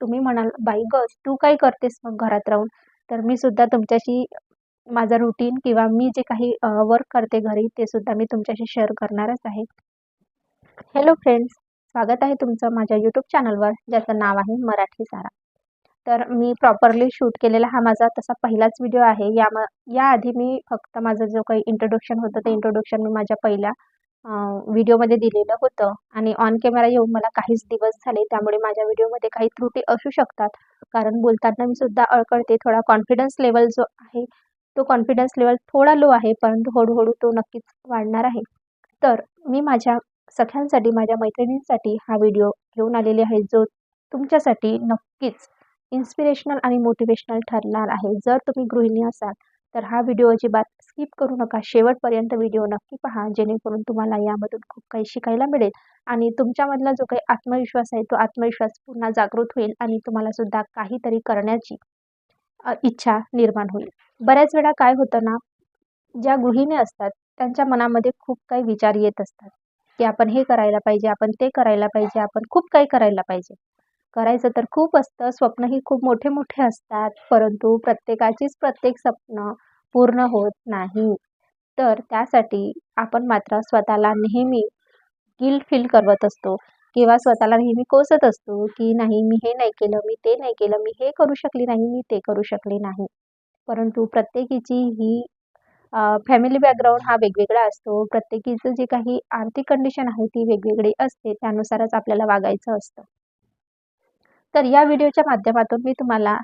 तुम्ही म्हणाल बाई गं तू काय करतेस मग घरात राहून? तर मी सुद्धा तुमच्याशी माझं रुटीन किंवा मी जे काही वर्क करते घरी ते सुद्धा मी तुमच्याशी शेअर करणारच आहे. हॅलो फ्रेंड्स स्वागत आहे तुमचं माझ्या यूट्यूब चॅनलवर ज्याचं नाव आहे मराठी सारा. तर मी प्रॉपरली शूट केलेला हा माझा तसा पहिलाच व्हिडिओ आहे. या म याआधी मी फक्त माझं जो काही इंट्रोडक्शन होतं ते इंट्रोडक्शन मी माझ्या पहिल्या व्हिडिओमध्ये दिलेलं होतं. आणि ऑन कॅमेरा येऊन मला काहीच दिवस झाले त्यामुळे माझ्या व्हिडिओमध्ये काही त्रुटी असू शकतात. कारण बोलताना मी सुद्धा अळकळते थोडा कॉन्फिडन्स लेवल जो आहे तो कॉन्फिडन्स लेवल थोडा लो आहे परंतु हळूहळू तो नक्कीच वाढणार आहे. तर मी माझ्या सख्यांसाठी माझ्या मैत्रिणींसाठी हा व्हिडिओ घेऊन आलेले आहे जो तुमच्यासाठी नक्कीच इन्स्पिरेशनल आणि मोटिवेशनल ठरणार आहे. जर तुम्ही गृहिणी असाल तर हा व्हिडिओ अजिबात स्किप करू नका. शेवटपर्यंत व्हिडिओ नक्की पहा जेणेकरून तुम्हाला यामधून खूप काही शिकायला मिळेल. आणि तुमच्यामधला जो काही आत्मविश्वास आहे तो आत्मविश्वास पुन्हा जागृत होईल आणि तुम्हाला सुद्धा काहीतरी करण्याची इच्छा निर्माण होईल. बऱ्याच वेळा काय होतं ना ज्या गृहिणी असतात त्यांच्या मनामध्ये खूप काही विचार येत असतात. की आपण हे करायला पाहिजे आपण ते करायला पाहिजे आपण खूप काही करायला पाहिजे. करायचं तर खूप असतं स्वप्नही खूप मोठे मोठे असतात परंतु प्रत्येकाचीच प्रत्येक स्वप्न पूर्ण होत नाही. तर त्यासाठी आपण मात्र स्वतःला नेहमी गिल्ट फील करत असतो किंवा स्वतःला नेहमी कोसत असतो की नाही मी हे नाही केलं मी ते नाही केलं मी हे करू शकली नाही मी ते करू शकले नाही. परंतु प्रत्येकीची ही फॅमिली बॅकग्राऊंड हा वेगवेगळा असतो. प्रत्येकीचं जे काही आर्थिक कंडिशन आहे ती वेगवेगळी असते त्यानुसारच आपल्याला वागायचं असतं. तर या व्हिडिओच्या माध्यमातून मी तुम्हाला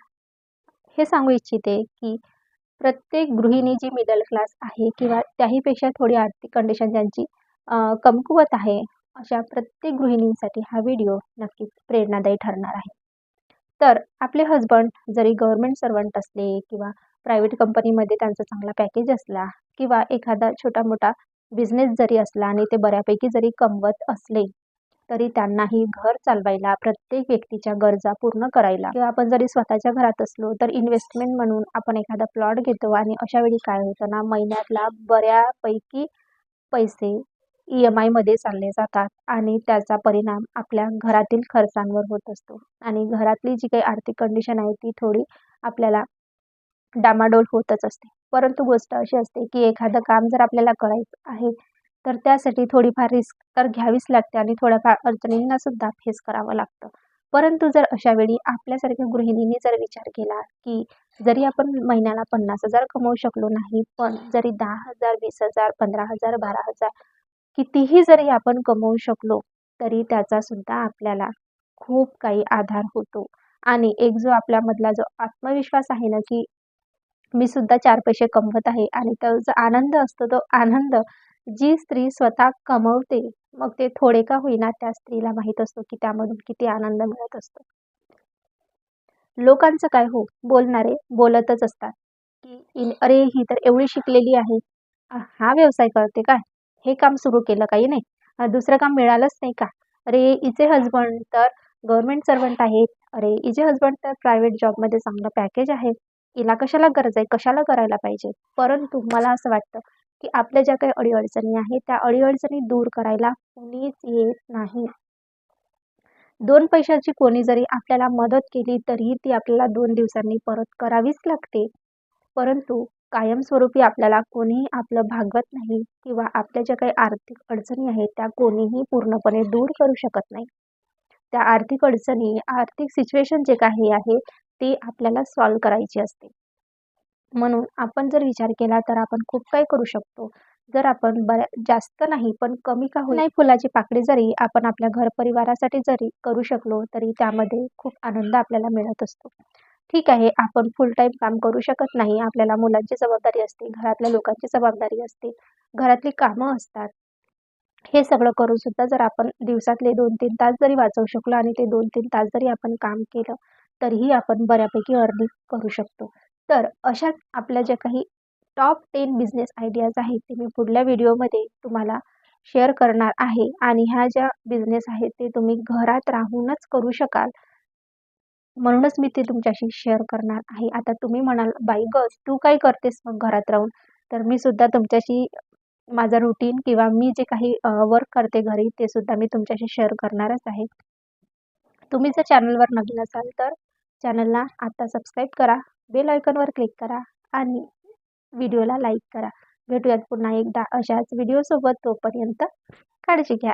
हे सांगू इच्छिते की प्रत्येक गृहिणी जी मिडल क्लास आहे किंवा त्याहीपेक्षा थोडी आर्थिक कंडिशन ज्यांची कमकुवत आहे अशा प्रत्येक गृहिणींसाठी हा व्हिडिओ नक्कीच प्रेरणादायी ठरणार आहे. तर आपले हजबंड जरी गव्हर्मेंट सर्वंट असले किंवा प्रायव्हेट कंपनीमध्ये त्यांचा चांगला पॅकेज असला किंवा एखादा छोटा मोठा बिझनेस जरी असला आणि ते बऱ्यापैकी जरी कमवत असले तरी त्यांनाही घर चालवायला प्रत्येक व्यक्तीच्या गरजा पूर्ण करायला. किंवा आपण जरी स्वतःच्या घरात असलो तर इन्व्हेस्टमेंट म्हणून आपण एखादा प्लॉट घेतो आणि अशा वेळी काय होतं ना महिन्यातला बऱ्यापैकी पैसे ई एम आयमध्ये चालले जातात आणि त्याचा परिणाम आपल्या घरातील खर्चांवर होत असतो. आणि घरातली जी काही आर्थिक कंडिशन आहे ती थोडी आपल्याला डामाडोल होतच असते. परंतु गोष्ट अशी असते की एखादं काम जर आपल्याला करायचं आहे तर त्यासाठी थोडीफार रिस्क तर घ्यावीच लागते आणि थोड्याफार अडचणींना सुद्धा फेस करावं लागतं. परंतु जर अशा वेळी आपल्यासारख्या गृहिणींनी जर विचार केला की जरी आपण महिन्याला पन्नास हजार कमवू शकलो नाही पण जरी दहा हजार वीस हजार पंधरा हजार बारा हजार कितीही जरी आपण कमवू शकलो तरी त्याचा सुद्धा आपल्याला खूप काही आधार होतो. आणि एक जो आपल्यामधला जो आत्मविश्वास आहे ना की मी सुद्धा चार पैसे कमवत आहे आणि तो जो आनंद असतो तो आनंद जी स्त्री स्वतः कमवते मग ते थोडे का होईना त्या स्त्रीला माहीत असतो की त्यामधून किती आनंद मिळत असतो. लोकांचं काय हो? बोलणारे बोलतच असतात की अरे ही तर एवढी शिकलेली आहे. हा व्यवसाय करते काय? हे काम सुरू केलं काही नाही. दुसरं काम मिळालंच नाही का? अरे हिचे हजबंड तर गव्हर्मेंट सर्वंट आहेत. अरे हिचे हजबंड तर प्रायव्हेट जॉबमध्ये चांगलं पॅकेज आहे. हिला कशाला गरज आहे? कशाला करायला पाहिजे? परंतु मला असं वाटतं की आपल्या ज्या काही अडीअडचणी आहेत त्या अडीअडचणी दूर करायला कोणीच येत नाही. दोन पैशाची कोणी जरी आपल्याला मदत केली तरीही ती आपल्याला दोन दिवसांनी परत करावीच लागते. परंतु कायमस्वरूपी आपल्याला कोणीही आपलं भागवत नाही किंवा आपल्या ज्या काही आर्थिक अडचणी आहेत त्या कोणीही पूर्णपणे दूर करू शकत नाही. त्या आर्थिक अडचणी आर्थिक सिच्युएशन जे काही आहे ते आपल्याला सॉल्व करायची असते. म्हणून आपण जर विचार केला तर आपण खूप काही करू शकतो. जर आपण बऱ्या जास्त नाही पण कमी का नाही फुलाची पाकळी जरी आपण आपल्या घर परिवारासाठी जरी करू शकलो तरी त्यामध्ये खूप आनंद आपल्याला मिळत असतो. ठीक आहे आपण फुल टाईम काम करू शकत नाही. आपल्याला मुलांची जबाबदारी असते घरातल्या लोकांची जबाबदारी असते घरातली कामं असतात. हे सगळं करून सुद्धा जर आपण दिवसातले दोन तीन तास जरी वाचवू शकलो आणि ते दोन तीन तास जरी आपण काम केलं तरीही आपण बऱ्यापैकी अर्निंग करू शकतो. तर अशा आपल्या ज्या काही टॉप टेन बिझनेस आयडियाज आहेत ते मी पुढल्या व्हिडिओमध्ये तुम्हाला शेअर करणार आहे. आणि ह्या ज्या बिझनेस आहेत ते तुम्ही घरात राहूनच करू शकाल. म्हणूनच मी ते तुमच्याशी शेअर करणार आहे. आता तुम्ही म्हणाल बाई गज तू काय करतेस मग घरात राहून? तर मी सुद्धा तुमच्याशी माझं रुटीन किंवा मी जे काही वर्क करते घरी ते सुद्धा मी तुमच्याशी शेअर करणारच आहे. तुम्ही जर चॅनलवर नवीन असाल तर चॅनलला आत्ता सबस्क्राईब करा बेल आयकॉनवर क्लिक करा आणि व्हिडिओला लाईक करा. भेटूयात पुन्हा एकदा अशाच व्हिडिओसोबत तोपर्यंत काळजी घ्या.